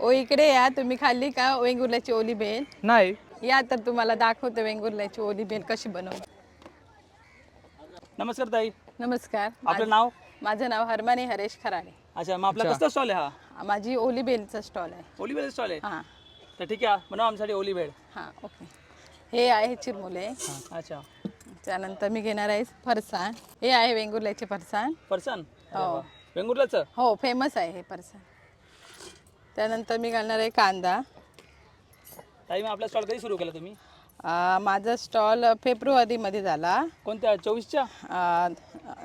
ओ इकडे या. तुम्ही खाल्ली का वेंगुर्ल्याची ओली भेल? नाही. या तर तुम्हाला दाखवते वेंगुर्ल्याची ओली भेल कशी बनवते नमस्कार ताई. नमस्कार. आपलं नाव? माझं नाव हरमानी हरेश खराडे. अच्छा मग आपला कसला स्टॉल आहे हा? माझी ओली भेलचा स्टॉल आहे. ओली बेड स्टॉल आहे? हां. तर ठीक आहे बनवा आमच्यासाठी ओली बेड हां ओके. हे आहे चिरमुले. अच्छा. त्यानंतर मी घेणार आहे फरसाण. हे आहे वेंगुर्ल्याचे फरसाण. फरसान हो. वेंगुर्लाचं हो फेमस आहे हे फरसाण. त्यानंतर मी घालणार आहे कांदा. ताई मग आपला स्टॉल कधी सुरू केला तुम्ही? अं, माझा स्टॉल फेब्रुवारीमध्ये झाला. कोणत्या चोवीसच्या?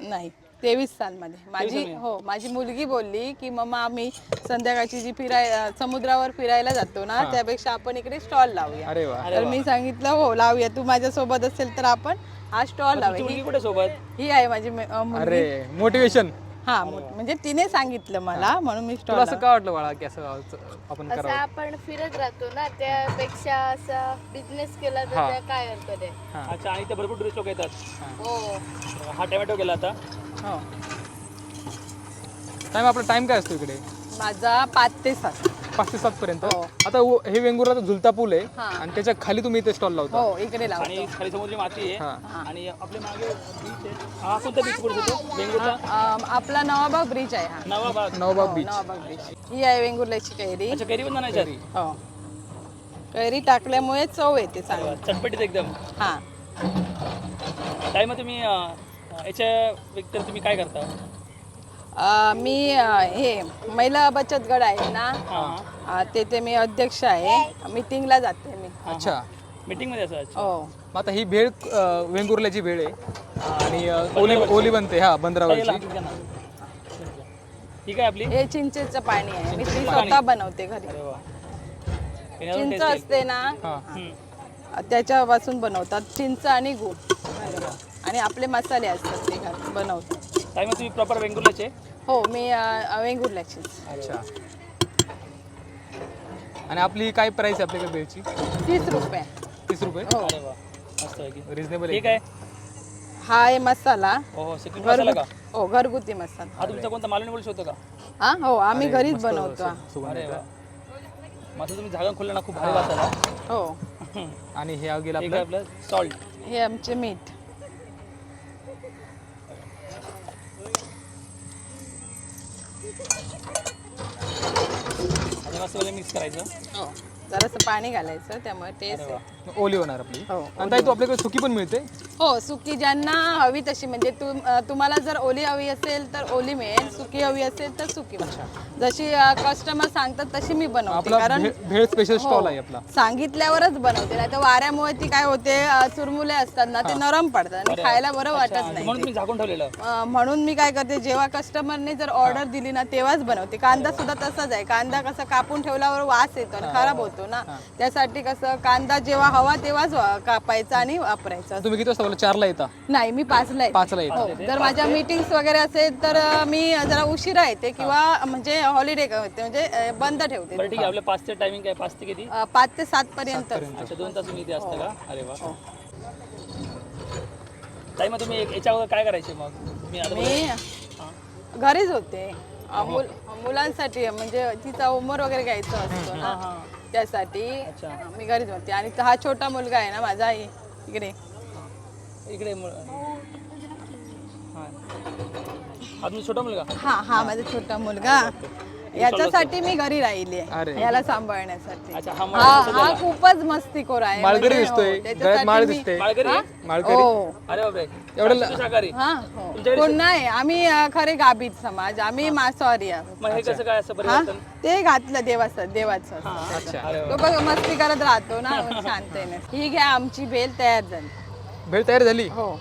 नाही तेवीस सालमध्ये. माझी हो माझी मुलगी बोलली की मम्मा आम्ही संध्याकाळची जी फिराय अं, समुद्रावर फिरायला जातो ना त्यापेक्षा आपण इकडे स्टॉल लावूया. अरे वा. तर मी सांगितलं हो लावूया. तू माझ्यासोबत असेल तर आपण हा स्टॉल तुमची लावूया. मुलगी कुठे सोबत? ही आहे माझी मे- अं, मुलगी. अरे मोटिवेशन हा मु- म्हणजे तिने सांगितलं मला म्हणून मी तुला स्टॉल असं का वाटलं बाळा की असं आपण असं करावं? आपण फिरत राहतो ना त्यापेक्षा असं बिझनेस केला तर हा. त्या काय अर्थ आहे? अच्छा आणि इथे भरपूर टुरिस्ट लोक येतात. हो. हा. टोमॅटो गेला आता. हो. टाइम आपला टाइम काय असतो इकडे? माझा पाच ते सात. पाच ते सात पर्यंत हो. आता व- हे वेंगुर्लाचा झुलता पूल आहे. हा. आणि त्याच्याखाली तुम्ही इथे स्टॉल लावता. हो इकडे लावतो. आणि खाली समुद्री माती हा. आहे आणि आपल्या मागे बीच आहे. हा कोणता बीच वेंगुर्ला? आपला नवाबाग ब्रिज आहे हा. नवा बाग नवबाग बीच नवाबाग ब्रिज ही आहे वेंगुर्ल्याची कैरी. अच्छा कैरी पण हो. कैरी टाकल्यामुळे चव येते चांगली. चटपटीत एकदम. हा. ताई मग तुम्ही अं, याच्या व्यतिरिक्त तुम्ही काय करता? अं, मी अं, हे महिला बचत गट आहे ना? अं, तेथे मी अध्यक्ष आहे. मीटिंगला जाते मी. अच्छा. मीटिंगमध्ये असं अच्छा. हो. मग आता ही भेळ अं, वेंगुर्ल्याची भेळ आहे. आणि अं, ओली ओली बनते हा बंदरावरची. ठीक आहे आपली? हे चिंचेचं पाणी आहे. मी ती स्वतः बनवते घरी. अरे वा. याच्यावरून चिंच taste. असते ना? हा. हम्म. त्याच्यापासून बनवतात. चिंच आणि गूळ. आणि आपले मसाले असतात ते घालून बनवतात. ताई मग तुम्ही प्रॉपर वेंगुर्लाचे हो मी अं, वेंगुर्ल्याचीच. अच्छा. आणि आपली काय प्राइस आहे आपल्याकडे भेळची तीस रुपये. तीस रुपये? हो. अरे वा मस्त आहे की. रिजनेबल ठीक आहे. हा आहे मसाला. हो हो सिक्रेट मसाला का? घरगुती हो घरगुती मसाला. हा तुमचा कोणता मालवणी बोलू शकतो का? हा हो आम्ही घरीच बनवतो. हा. सुगंध अरे वा. मस्त तुम्ही झागा खोलला ना खूप भारी वाचायला हो. आणि हे गेलं ठीक आपलं? आहे आपलं सॉल्ट हे आमचे मीठ. आणि मस्त मिक्स करायचं. हो. जरासं पाणी घालायचं त्यामुळे टेस्ट ओली होणार आपली. हो आणि ताई तू आपल्याकडे सुकी पण मिळते? हो सुकी ज्यांना हवी तशी. म्हणजे तू अं, तुम्हाला जर ओली हवी असेल तर ओली मिळेल. सुकी हवी असेल तर सुकी मिळेल. जशी कस्टमर सांगतात तशी मी बनवते. आपला कारण भे- भेळ स्पेशल स्टॉल हो, आहे आपला. सांगितल्यावरच बनवते. नाही तर वाऱ्यामुळे ती काय होते अं, चुरमुले असतात ना ते नरम पडतात. आणि खायला बरं वाटत नाही म्हणून तुम्ही झाकून ठेवलेलं. अं, म्हणून मी काय करते जेव्हा कस्टमरने जर ऑर्डर दिली ना तेव्हाच बनवते. कांदा सुद्धा तसाच आहे. कांदा कसा कापून ठेवल्यावर वास येतो आणि खराब होतो ना. त्यासाठी कसं कांदा जेव्हा हवा तेव्हाच वा- कापायचा आणि वापरायचा. तुम्ही किती वाजता बोला चारला येता? नाही मी पाचला येते. पाचला येता. हो जर माझ्या मीटिंग्स वगैरे असेल तर अं, मी जरा उशिरा येते किंवा म्हणजे हॉलिडे होते म्हणजे अं, बंद ठेवते. बरं ठीक आहे. आपलं पाचचे टायमिंग काय? पाच ते किती? अं, पाच ते सात पर्यंत. अच्छा दोन तास तुम्ही इथे असता का? अरे वा. हो. ताई मग तुम्ही एक- याच्या अगोदर काय करायचे मग? तुम्ही आता मी हां. घरीच होते. अं, मुल- मुलांसाठी म्हणजे तिचा होमवर्क वगैरे घ्यायचा असतो ना. त्यासाठी अच्छा. मी घरीच होते. आणि हा छोटा मुलगा आहे ना माझा आई. इकडे. इकडे मु- हां हा तुमचा छोटा मुलगा? हा हा माझा छोटा मुलगा. याच्यासाठी मी घरी राहिली अरे. आहे याला सांभाळण्यासाठी. अच्छा हा हा हा खूपच मस्तीखोर आहे. माळकरी म्हणजे, दिसतोय. हो, गळ्यात त्याच्यासाठी माळ मी- दिसते माळकरी? आहे? माळकरी. हो. अरे बापरे. एवढं एवढं शाकाहारी? हा हो. तुमच्याकडे कोण नाही आम्ही अं, खरे गाभीत समाज. आम्ही मासवारी आहोत. मग हे कसं काय असं हा? परिवर्तन? ते घातलं देवाचं देवाचं असतं. अच्छा. अरे वा. तो बघ मस्ती करत राहतो ना शांततेने ही घ्या आमची भेल तयार झाली. भेळ तयार झाली? हो.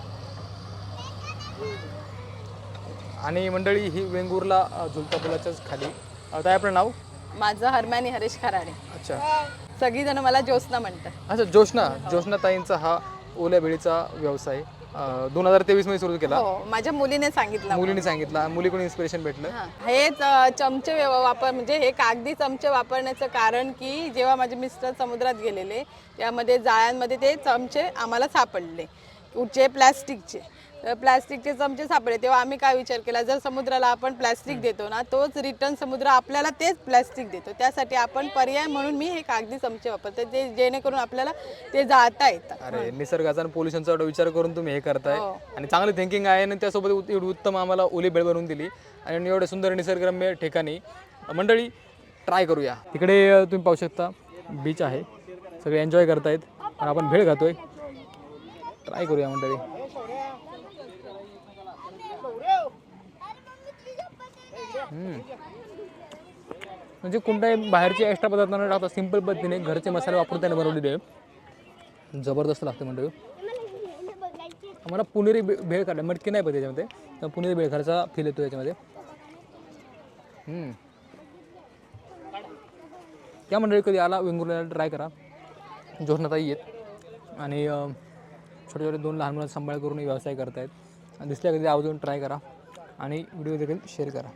आणि मंडळी ही वेंगुर्ला झुलता पुलाच्याच खाली. अ, ताई आपलं नाव? माझं हरमानी हरेश खराडे. अच्छा. सगळीजण मला ज्योत्स्ना म्हणतात. अच्छा जोशना जोशना ताईंचा हा ओल्या भेळीचा व्यवसाय. दोन हजार तेवीसमध्ये सुरू केला. हो माझ्या मुलीने सांगितलं. मुलीने सांगितला. मुलीकडून इन्स्पिरेशन भेटलं? हा. हेच चमचे व्यव- वापर म्हणजे हे कागदी चमचे वापरण्याचं कारण की जेव्हा माझे मिस्टर समुद्रात गेलेले त्यामध्ये जाळ्यांमध्ये ते चमचे आम्हाला सापडले. कुठचे प्लॅस्टिकचे. तर प्लॅस्टिकचे चमचे सापडले. तेव्हा आम्ही काय विचार केला जर समुद्राला आपण प्लॅस्टिक देतो ना तोच रिटर्न समुद्र आपल्याला तेच प्लॅस्टिक देतो. त्यासाठी आपण पर्याय म्हणून मी हे कागदी चमचे वापरते ते जेणेकरून आपल्याला ते जाता येतात अरे निसर्गाचा आणि पोल्युशनचा एवढा विचार करून तुम्ही हे करताय. हो. आणि चांगली थिंकिंग आहे आणि त्यासोबत उत- एवढी उत्तम आम्हाला ओली भेळ बनवून दिली. आणि एवढे सुंदर निसर्गरम्य ठिकाणी. मंडळी ट्राय करूया. तिकडे अ, तुम्ही पाहू शकता. बीच आहे. सगळे एन्जॉय करतायत. आणि आपण भेळ खातोय. ट्राय करूया मंडळी. म्हणजे कोणत्याही बाहेरचे एक्स्ट्रा पदार्थ न टाकता सिंपल पद्धतीने घरचे मसाले वापरून त्याने बनवलेले आहे. जबरदस्त लागते मंडळी. आम्हाला पुणेरी बे भेळ काढला. मटकी नाही पाहिजे त्याच्यामध्ये. तर पुणेरी भेळ खायचा फील येतो याच्यामध्ये. त्या या मंडळी कधी आला वेंगुर्ल्याला ट्राय करा. जोरनाताई येत आणि छोटे छोटे दोन लहान मुलांचा सांभाळ करून व्यवसाय करतायत. दिसल्या कधी आवर्जून ट्राय करा आणि व्हिडिओ देखील शेअर करा.